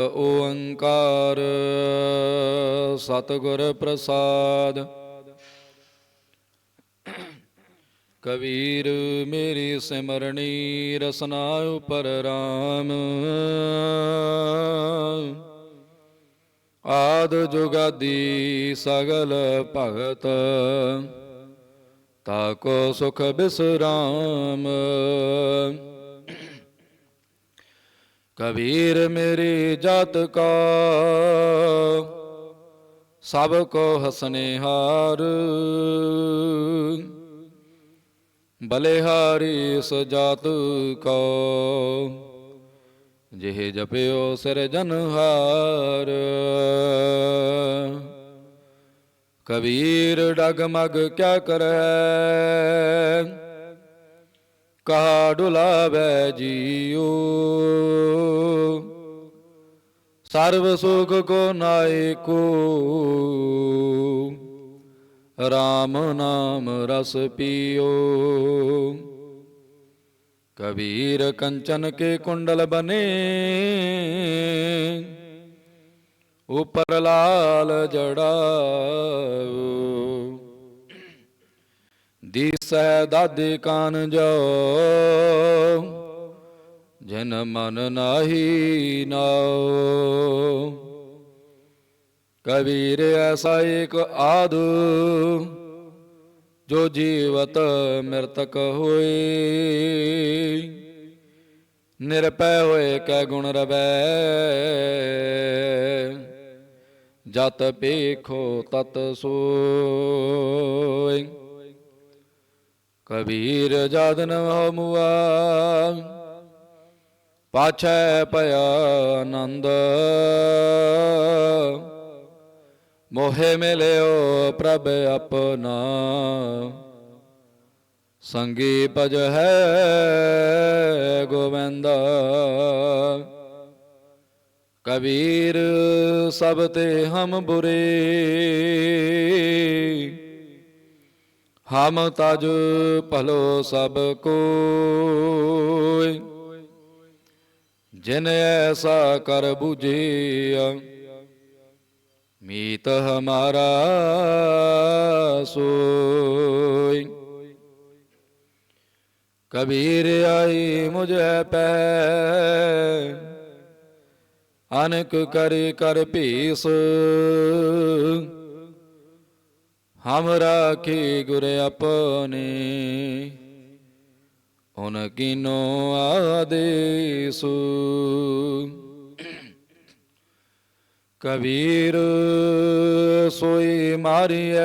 ਓੰਕਾਰ ਸਤਿਗੁਰ ਪ੍ਰਸਾਦ। ਕਬੀਰ ਮੇਰੀ ਸਿਮਰਣੀ ਰਸਨਾ ਉਪਰ ਰਾਮ। ਆਦ ਜੁਗਾਦੀ ਸਗਲ ਭਗਤ। ਤਾਕੋ ਸੁਖ ਬਿਸਰਾਮ। ਕਬੀਰ ਮੇਰੀ ਜਾਤ ਕਾ। ਸਭ ਕੋ ਹਸਨੇ ਹਾਰ। ਬਲਿਹਾਰੀ ਸਜਾਤ ਕੋ। ਜਿਹ ਜਪਿਓ ਸਿਰਜਨਹਾਰ ਕਬੀਰ ਡਗਮਗ ਕਿਆ ਕਰੈ। ਕਹਾ ਡੁਲਾਵੈ ਜੀਉ। ਸਰਬ ਸੁਖ ਕੋ ਨਾਇਕੋ। RAM ਨਾਮ ਰਸ ਪੀਓ। ਕਬੀਰ ਕੰਚਨ ਕੇ ਕੁੰਡਲ ਬਨੇ। ਉਪਰ ਲਾਲ ਜੜਾਓ। ਦੀਸੈ ਦਾਦੇ ਕਾਨ ਜੋ ਜਨ ਮਨ ਨਾਹੀ ਨਾਉ। ਕਬੀਰ ਐਸਾ ਏਕ ਆਦ, ਜੋ ਜੀਵਤ ਮਿਰਤਕ ਹੋਏ। ਨਿਰਪੈ ਹੋਏ ਕੈ ਗੁਣ ਰਵੈ। ਜਤ ਪੇਖੋ ਤਤ ਸੋਇ ਕਬੀਰ ਜਦਨ ਮੁਆ ਪਾਛੈ ਭਇਆ ਆਨੰਦ। ਮੋਹਿ ਮਿਲਿਓ ਪ੍ਰਭ ਆਪਣਾ। ਸੰਗੀ ਭਜ ਹੈ ਗੋਵਿੰਦ। ਕਬੀਰ ਸਭ ਤੇ ਹਮ ਬੁਰੇ। ਹਮ ਤਜ ਭਲੋ ਸਭ ਕੋਇ। ਜਿਨ ਐਸਾ ਕਰ 부ਜਿਆ ਮੀਤ ਹਮਾਰਾ ਸੋਈ ਕਬੀਰ ਆਈ ਮੁਝੇ ਪੈ, ਅਨਕ ਕਰੇ ਕਰ ਭੀਸ। ਹਮ ਰਾਖੀ ਗੁਰ ਆਪਨੇ ਉਨ ਕੀਨੋ ਆਦੇਸੁ। ਕਬੀਰ ਸੋਈ ਮਾਰੀਐ।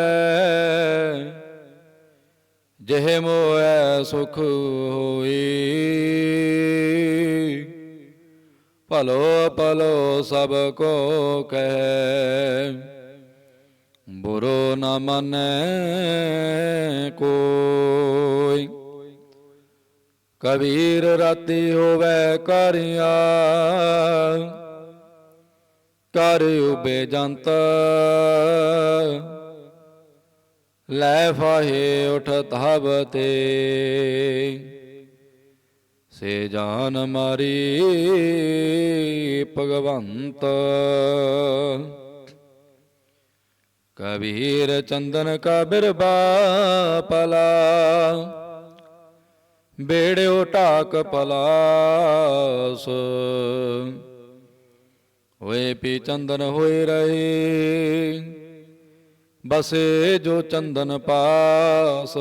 ਜਿਹ ਮੋਐ ਸੁਖ ਹੋਈ। ਭਲੋ ਭਲੋ ਸਭ ਕੋ ਕਹਿ। ਬੁਰੋ ਨ ਮੰਨੈ ਕੋਈ। ਕਬੀਰ ਰਾਤੀ ਹੋਵੇ ਕਰਿਆ ਕਰ ਉਬੇ ਜੰਤ। ਲੈ ਫਾਹੇ ਉਠ ਧਾਵ ਤੇ, ਸੇ ਜਾਨ ਮਾਰੀ ਭਗਵੰਤ। ਕਬੀਰ ਚੰਦਨ ਕਾ ਬਿਰਬਾ ਪਲਾ ਬੇੜਿਓ ਢਾਕ ਪਲਾਸ। ਹੋਏ ਪੀ ਚੰਦਨ ਹੋਏ ਰਹੇ, ਬਸੇ ਜੋ ਚੰਦਨ ਪਾਸ।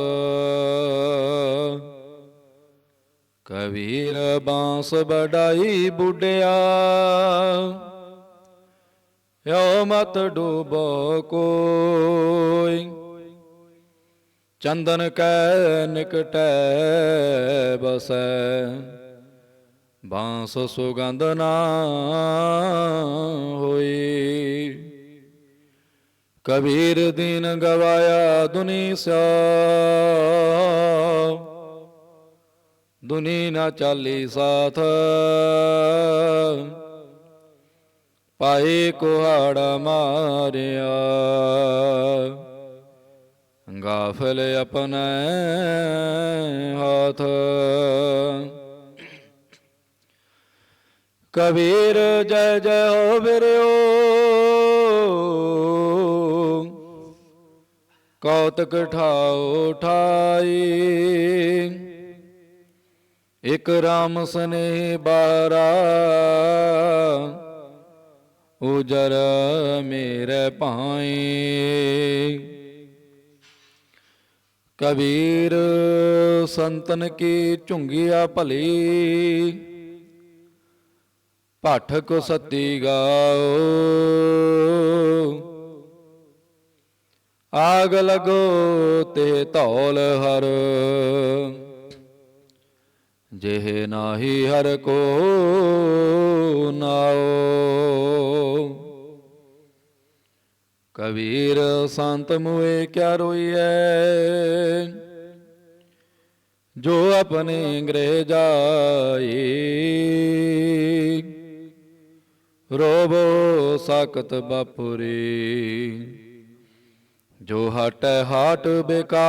ਕਬੀਰ ਬਾਂਸ ਬੜਾਈ ਬੁੱਢਿਆ ਯੋ ਮਤ ਡੂਬੋ ਕੋਈ। ਚੰਦਨ ਕੈ ਨਿਕਟੈ ਬਸੈ, ਬਾਂਸ ਸੁਗੰਧ ਨਾ ਹੋਈ। ਕਬੀਰ ਦੀਨ ਗਵਾਇਆ ਦੁਨੀ ਸਿਆ ਦੁਨੀ ਨਾ ਚਾਲੀ ਸਾਥ। ਪਾਏ ਕੁਹਾੜਾ ਮਾਰਿਆ। ਗਾਫਲ ਆਪਣੇ ਹਾਥ। ਕਬੀਰ ਜੈ ਜੈ ਹੋ ਬਿਰਿਓ ਕੌਤਕ ਠਾਉ ਠਾਈ ਇਕ ਰਾਮ ਸਨੇ ਬਾਰਾ। ਉਜਰ ਮੇਰੇ ਭਾਈ। ਕਬੀਰ ਸੰਤਨ ਕੀ ਝੁੰਗੀਆ ਭਲੀ। ਪਾਠਕ ਸਤੀ ਗਾਓ। ਆਗ ਲਗੋ ਤੇ ਧੌਲ ਹਰ। ਜਿਹ ਨਾਹੀ ਹਰ ਕੋ ਕਬੀਰ ਸੰਤ ਮੁਏ ਕਿਆ ਰੋਈਐ? ਜੋ ਆਪਣੇ ਗ੍ਰਹਿ ਜਾਏ ਰੋਬੋ ਸਾਕਤ ਬਾਪੁਰੀ। ਜੋ ਹਟ ਹਾਟ ਬਿਕਾਈ।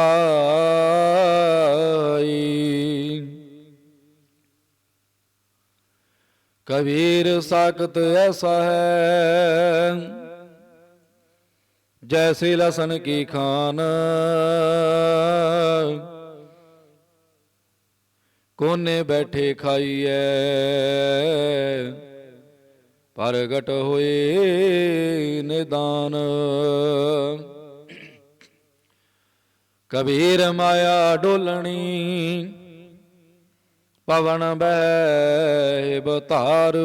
ਕਬੀਰ ਸਾਕਤ ਐਸਾ ਹੈ ਜੈਸੇ ਲਸਨ ਕੀ ਖਾਨ। ਕੋਨੇ ਬੈਠੇ ਖਾਈਐ। ਪ੍ਰਗਟ ਹੋਏ ਨਿਦਾਨ। ਕਬੀਰ ਮਾਇਆ ਡੋਲਣੀ, ਪਵਨ ਬਹਿ ਬਤਾਰ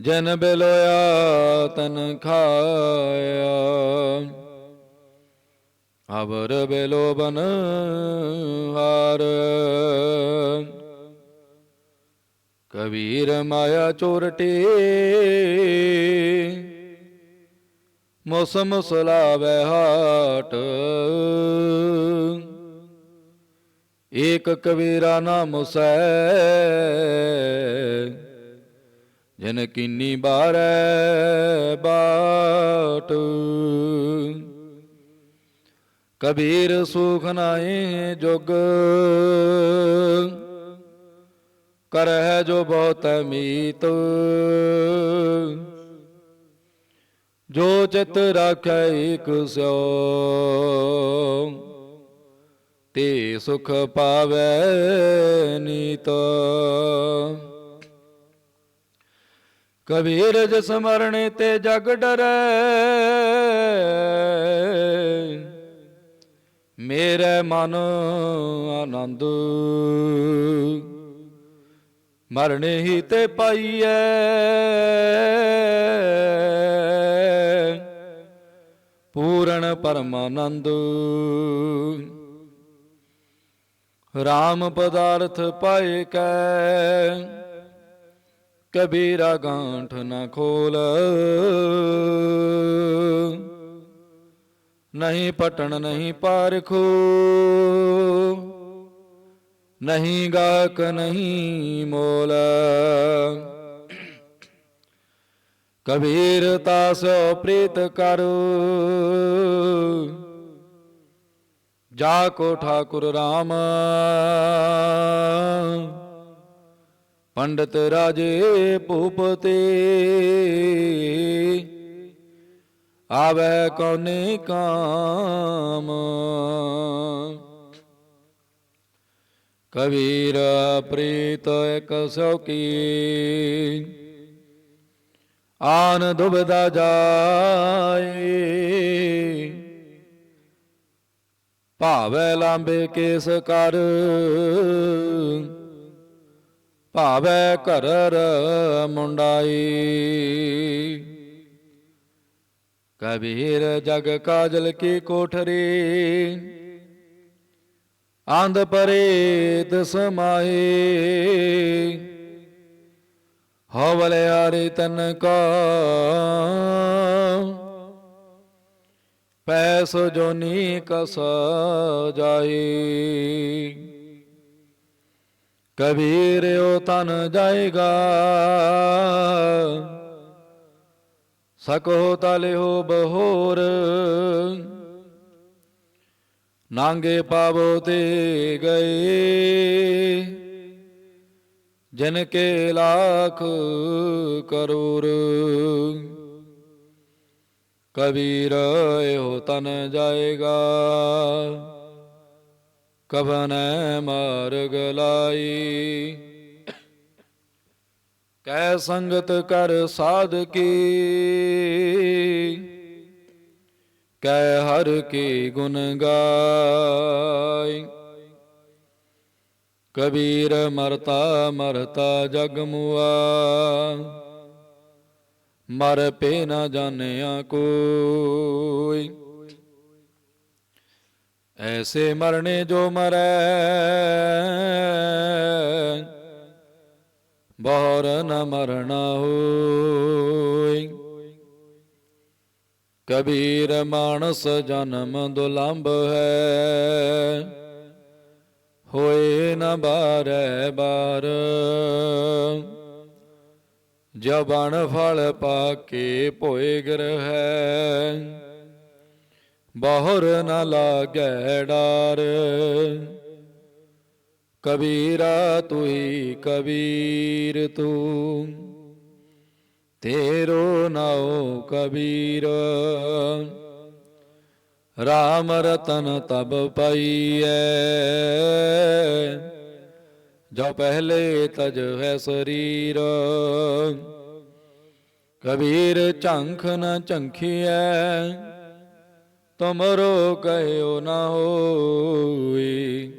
ਜਨ ਬਿਲੋਇਆ, ਤਨ ਖਾਇਆ। ਅਵਰ ਬਿਲੋ ਬਨ ਹਾਰ। ਕਬੀਰ ਮਾਇਆ ਚੋਰਟੇ। ਮੌਸਮ ਸੁਲਾਵੇ ਹਾਟ। ਏਕ ਕਬੀਰਾ ਨਾਮ ਸੈ। ਜਨ ਕੀਨੀ ਬਾਰੈ ਬਾਟ। ਕਬੀਰ ਸੁਖ ਨਾਏ ਜੁਗ। ਕਰਹਿ ਜੋ ਬਹੁਤ ਮੀਤ। ਜੋ ਚਿਤ ਰਾਖੈ ਇਕ ਸਿਓ ਤੇ ਸੁਖ ਪਾਵੈ ਨੀਤ। ਕਬੀਰ ਜਿਸ ਮਰਣੇ ਤੇ ਜਗ ਡਰੈ। ਮੇਰੇ ਮਨ ਆਨੰਦ ਮਰਨੇ ਹੀ ਤੇ ਪਾਈਐ। ਪੂਰਨ ਪਰਮਾਨੰਦ RAM ਪਦਾਰਥ ਪਾਏ ਕੈ। ਕਬੀਰਾ ਗਾਂਠ ਨਾ ਖੋਲ। ਨਹੀਂ ਪਟਣ, ਨਹੀਂ ਪਾਰਖੋ। ਨਹੀਂ ਗਾਕ ਨਹੀਂ ਮੋਲ। ਕਬੀਰ ਤਾਸੋ ਪ੍ਰੀਤ ਕਰੋ। ਜਾ ਕੋ ਠਾਕੁਰ RAM ਪੰਡਤ ਰਾਜੇ ਭੂਪਤੇ। ਆਵੇ ਕੌਨੇ ਕਾਮ। ਕਬੀਰ ਪ੍ਰੀਤ ਇਕ ਸੋ ਕੀ ਆਨ ਦੁਬਦਾ ਜਾਏ। ਭਾਵੈ ਲਾਂਬੇ ਕੇਸ ਕਰ। ਭਾਵੈ ਘਰਰ ਮੁੰਡਾਈ। ਕਬੀਰ ਜਗ ਕਾਜਲ ਕੀ ਕੋਠਰੀ। ਆਂਧ ਪਰੇ ਦਸਮਾਏ ਹਵਲੇ ਆਰੇ ਤਨ ਕਾ। ਪੈਸ ਜੋਨੀ ਕਸ ਜਾਈ ਕਬੀਰ, ਉਹ ਤਨ ਜਾਏਗਾ। ਸਕੋ ਤਲਿਓ ਬਹੋਰ। ਨਾਂਗੇ ਪਾਵੋ ਤੇ ਗਏ। ਜਿਨ ਕੇ ਲਾਖ ਕਰੋੜ ਕਬੀਰ, ਇਹੋ ਤਨ ਜਾਏਗਾ। ਕਬਨ ਮਾਰਗ ਲਾਈ। ਕੈ ਸੰਗਤ ਕਰ ਸਾਧ ਕੀ। ਕੈ ਹਰ ਕੀ ਗੁਣ ਗਾਈ। ਕਬੀਰ ਮਰਤਾ ਮਰਤਾ ਜਗ ਮੁਆ। ਮਰ ਪੇ ਨਾ ਜਾਣਿਆ ਕੋਈ। ਐਸੇ ਮਰਨੇ ਜੋ ਮਰੈ। ਬਹੁਰ ਨ ਮਰਣਾ ਹੋਈ ਕਬੀਰ ਮਾਨਸ ਜਨਮ ਦੁਲੰਭ ਹੈ। ਹੋਏ ਨ ਬਾਰੈ ਬਾਰ। ਜਬਨ ਫਲ ਪਾਕੇ ਭੋਏ ਹੈ ਬਹੁਰ ਨ ਲਾਗੈ ਡਾਰ। ਕਬੀਰਾ ਤੁਹੀ ਕਬੀਰ ਤੂੰ, ਤੇਰੋ ਨਾਉ ਕਬੀਰ। ਰਾਮ ਰਤਨ ਤਬ ਪਾਈਐ, ਜੋ ਪਹਿਲੇ ਤਜ ਹੈ ਸਰੀਰ। ਕਬੀਰ ਝੰਖ ਨ ਝੰਖੀਐ ਤੁਮਰੋ ਕਹਿਓ ਨਾ ਹੋਈ।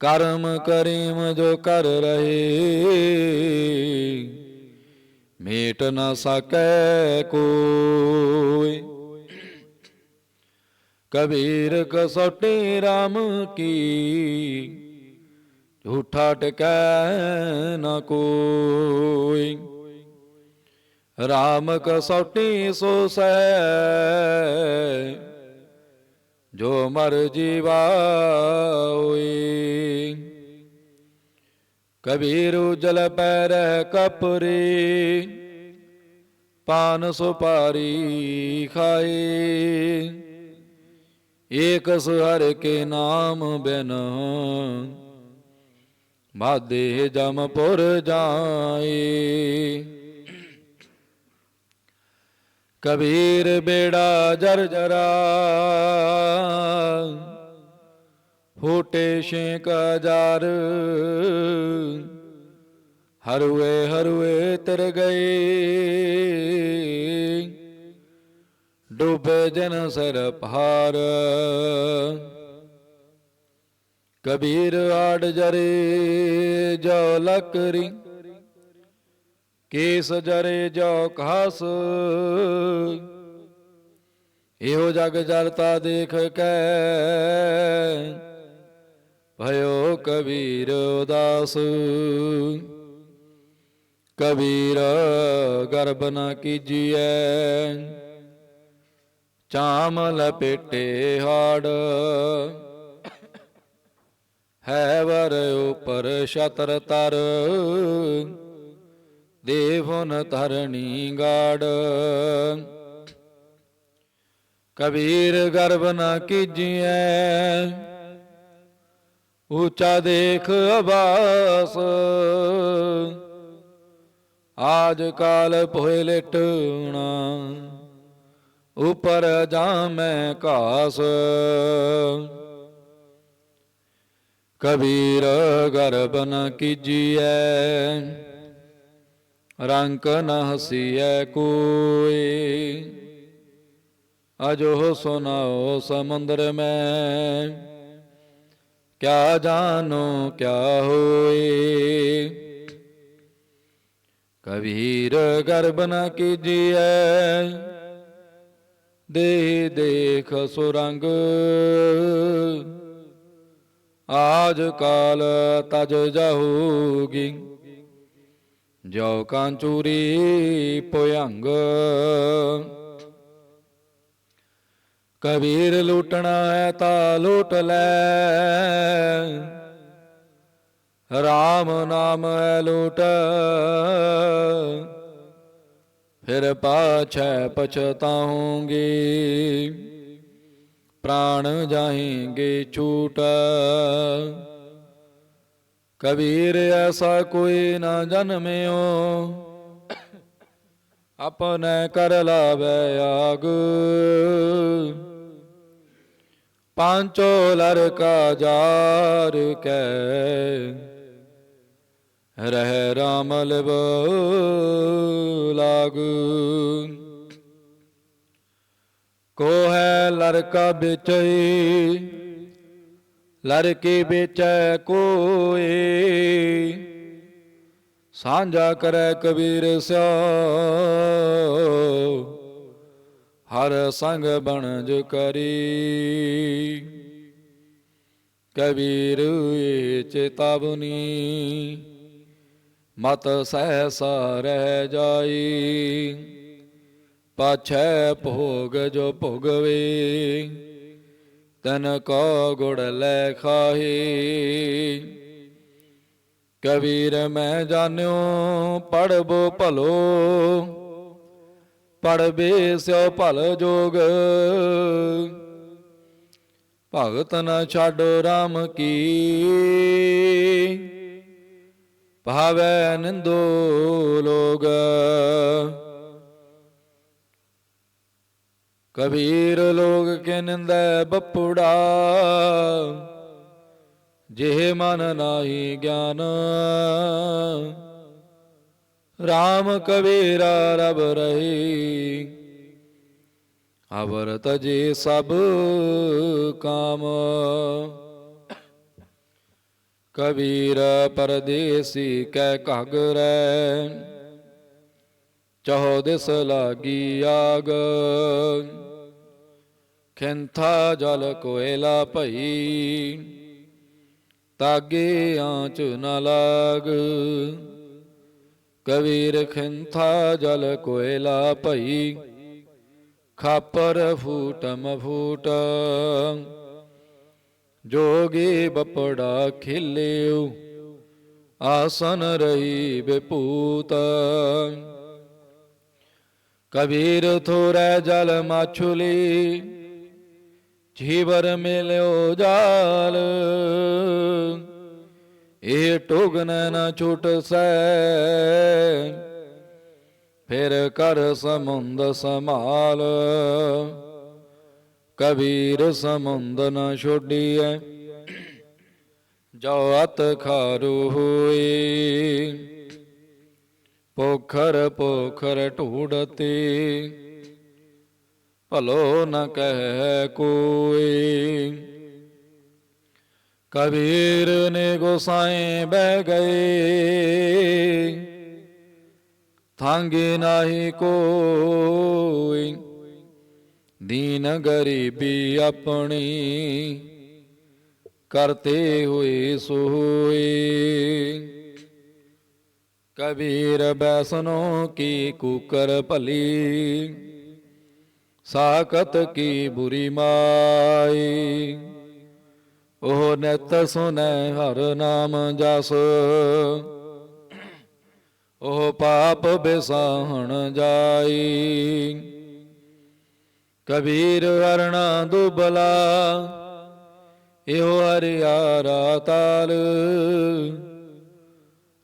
ਕਰਮ ਕਰੀਮ ਜੋ ਕਰ ਰਹੇ, ਮੇਟ ਨਾ ਸਕੈ ਕੋਈ। ਕਬੀਰ ਕਸੋਟੀ RAM ਕੀ, ਝੂਠਾ ਟਕੈ ਨਾ ਕੋਈ। ਰਾਮ ਕਸੋਟੀ ਸੋ ਸੈ ਜੋ ਮਰ ਜੀਵਾ ਹੋਈ। ਕਬੀਰ ਉਜਲ ਪੈਰ ਕਪਰੀ, ਪਾਨ ਸੁਪਾਰੀ ਖਾਈ। ਏਕ ਹਰ ਕੇ ਨਾਮ ਬਿਨ ਮਾਦੇ ਜਮਪੁਰ ਜਾਏ ਕਬੀਰ ਬੇੜਾ ਜਰ ਜਰਾ, ਫੂਟੇ ਛੇਕ ਹਜ਼ਾਰ ਹਰੂਏ ਹਰੂਏ ਤਰ ਗਏ, ਡੂਬੇ ਜਨ ਸਰ ਭਾਰ ਕਬੀਰ ਆੜ ਜਰੇ, ਜੋ ਲਕਰੀ ਕੇਸ ਜਰੇ ਜੋ ਘਾਸ ਇਹੋ ਜਗ ਜਲਤਾ ਦੇਖ ਕੇ। ਭਇਓ ਕਬੀਰ ਉਦਾਸ। ਕਬੀਰ ਗਰਬ ਨਾ ਕੀਜੀਐ। ਚਾਮ ਲਪੇਟੇ ਹਾੜ। ਹੈ ਵਰ ਉਪਰ ਸ਼ਤਰ ਤਰ। ਦੇਵਨ ਧਰਣੀ ਗਾੜ। ਕਬੀਰ ਗਰਬ ਨਾ ਕੀਜੀਐ, ਉੱਚਾ ਦੇਖ ਅਬਾਸ। ਆਜ ਕਾਲ ਭੋਏ ਲਟਣਾ, ਉਪਰ ਜਾਮੈ ਘਾਸ। ਕਬੀਰ ਗਰਬ ਨ ਕੀਜੀਐ ਰੰਕ ਨ ਹਸੀਐ ਕੋਈ। ਅਜੋ ਸੁਨਾਓ ਸਮੁੰਦਰ ਮੈਂ, ਕਿਆ ਜਾਨੋ ਕਿਆ ਹੋਏ। ਕਬੀਰ ਗਰਬ ਨ ਕੀਜੀਐ, ਦੇ ਦੇਖ ਸੁਰੰਗ। ਆਜ ਕਾਲ ਤਜ ਜਾਹੂਗੀ ਜੋ ਕਾਂਚੂਰੀ ਪੁਯੰਗ ਕਬੀਰ ਲੂਟਣਾ ਹੈ ਤਾਂ ਲੂਟ ਲੈ। RAM ਨਾਮ ਹੈ ਲੂਟ। ਫਿਰ ਪਾਛੈ ਪਛਤਾਉਂਗੀ। ਪ੍ਰਾਣ ਜਾਹੇਂਗੇ ਛੂਟ ਕਬੀਰ ਐਸਾ ਕੋਈ ਨਾ ਜਨਮਿਓ। ਆਪਣੇ ਕਰ ਲਾਵੇ ਆਗ। ਪਾਂਚੋ ਲੜਕਾ ਜਾਰ ਕੈ। ਰਹਿ ਰਾਮ ਲਿਵ ਲਾਗ। ਕੋ ਹੈ ਲੜਕਾ ਵਿਚਈ ਲੜਕੀ ਵਿਚੈ ਕੋਏ ਸਾਂਝਾ ਕਰੈ ਕਬੀਰ ਸਿਓ। ਹਰ ਸੰਗ ਬਣਜ ਕਰੀ। ਕਬੀਰ ਏ ਚੇਤਾਵਨੀ ਮਤ ਸਹਿਸਾ ਰਹਿ ਜਾਈ। ਪਾਛੈ ਭੋਗ ਜੋ ਭੋਗਵੇ ਤਨ ਕੋ ਗੁੜ ਲੈ ਖਾਹੀ। ਕਬੀਰ ਮੈਂ ਜਾਣਿਓ ਪੜਬੋ ਭਲੋ। ਪੜਬੇ ਸਿਓ ਭਲ ਜੋਗ। ਭਗਤ ਨ ਛੱਡੋ RAM ਕੀ। ਭਾਵੈ ਨਿੰਦੋ ਲੋਗ। ਕਬੀਰ ਲੋਗ ਕੇ ਨਿੰਦੈ ਬਪੁੜਾ, ਜਿਹ ਮਨ ਨਾਹੀ ਗਿਆਨ। RAM ਕਬੀਰਾ ਰਬ ਰਹੀ ਅਵਰ ਤਜੇ ਸਭ ਕਾਮ। ਕਬੀਰ ਪਰਦੇਸੀ ਕੈ ਘਗਰੈ ਚਹੋ ਦਿਸ ਲਾਗੀ ਆਗ। ਖਿੰਥਾ ਜਲ ਕੋਇਲਾ ਭਈ, ਤਾਗੇ ਆਂਚ ਨ ਲਾਗ। ਕਬੀਰ ਖਿੰਥਾ ਜਲ ਕੋਇਲਾ ਭਈ, ਖਾਪਰ ਫੂਟ ਫੂਟ। ਜੋਗੀ ਬਪੜਾ ਖਿਲਿਓ ਆਸਨ ਰਹੀ ਬਿਪੂਤ। ਕਬੀਰ ਥੋਰੈ ਜਲ ਮਾਛੁਲੀ, ਜੀਵਰ ਮਿਲਿਓ ਜਾਲ। ਇਹ ਟੋਗਨ ਨਾ ਛੁਟ ਸੈ ਫਿਰ ਕਰ ਸਮੁੰਦ ਸਮਾਲ ਕਬੀਰ ਸਮੁੰਦ ਨ ਛੋਡੀਐ, ਜੋ ਅਤ ਖਾਰੂ ਹੋਏ ਪੋਖਰ ਪੋਖਰ ਢੂੜਤੇ ਭਲੋ ਨ ਕਹਿ ਕੋਈ ਕਬੀਰ ਨੇ ਗੋਸਾਏ ਬਹਿ ਗਏ। ਥਾਂਗੇ ਨਾਹੀ ਕੋਈ ਦੀਨ ਗਰੀਬੀ ਆਪਣੀ ਕਰਤੇ ਹੋਏ ਸੋਏ। ਕਬੀਰ ਬੈਸਨੋ ਕੀ ਕੁਕਰ ਭਲੀ, ਸਾਖਤ ਕੀ ਬੁਰੀ ਮਾਈ। ਉਹ ਨਿਤ ਸੁਨੈ ਹਰ ਨਾਮ ਜਸ, ਉਹ ਪਾਪ ਬਿਸਾਹਣ ਜਾਈ। ਕਬੀਰ ਹਰਣਾ ਦੁਬਲਾ, ਇਹੋ ਹਰਿਆਰਾ ਤਾਲ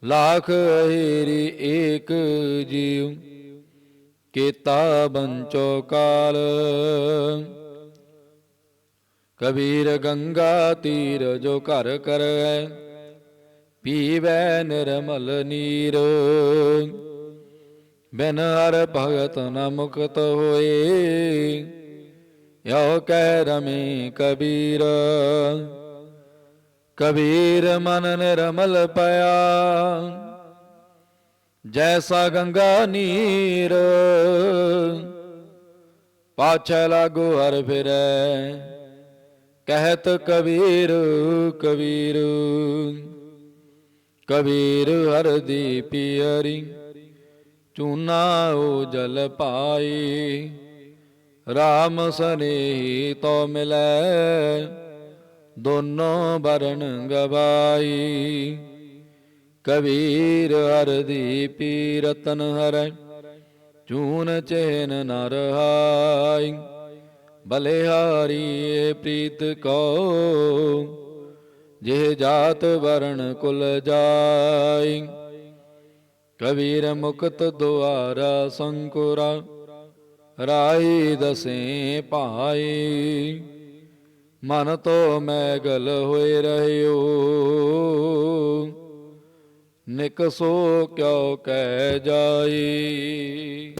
ਲਾਖ ਹੀਰੀ ਏਕ ਜੀਵ ਕੀਤਾ ਬੰਚੋ ਕਾਲ ਕਬੀਰ ਗੰਗਾ ਤੀਰ ਜੋ ਘਰ ਕਰੈ ਪੀਵੈ ਨਿਰਮਲ ਨੀਰ ਬਿਨ ਹਰ ਭਗਤ ਨ ਮੁਕਤ ਹੋਏ ਯੋ ਕਹਿ ਰਮੇ ਕਬੀਰ ਕਬੀਰ ਮਨ ਨਿਰਮਲ ਪਿਆ। ਜੈਸਾ ਗੰਗਾ ਨੀਰ ਪਾਛੈ ਲਾਗੋ ਹਰ ਫਿਰੈ। ਕਹਿਤ ਕਬੀਰ ਕਬੀਰ ਕਬੀਰ ਹਰ ਦੀ ਪਿਆਰੀ ਚੂਨਾ ਓ ਜਲ ਪਾਈ RAM ਸਨੇਹੀ ਤੋ ਮਿਲੈ। ਦੋਨੋਂ ਬਰਨ ਗਵਾਈ। ਕਬੀਰ ਹਰ ਦੀ ਪੀ ਰਤਨ ਹਰੈ, ਚੂਨ ਚੈਨ ਨ ਰਹਾਈ ਬਲਿਹਾਰੀ ਏ ਪ੍ਰੀਤ ਕੋ, ਜਿਹ ਜਾਤ ਵਰਣ ਕੁਲ ਜਾਈ। ਕਬੀਰ ਮੁਕਤ ਦੁਆਰਾ ਸੰਕੁਰਾ ਰਾਈ ਦਸੇ ਭਾਈ। ਮਨ ਤੋ ਮੈਗਲ ਹੋਏ ਰਹਿਓ। ਨਿਕ ਸੋ ਕਿਉ ਕਹਿ ਜਾਈ।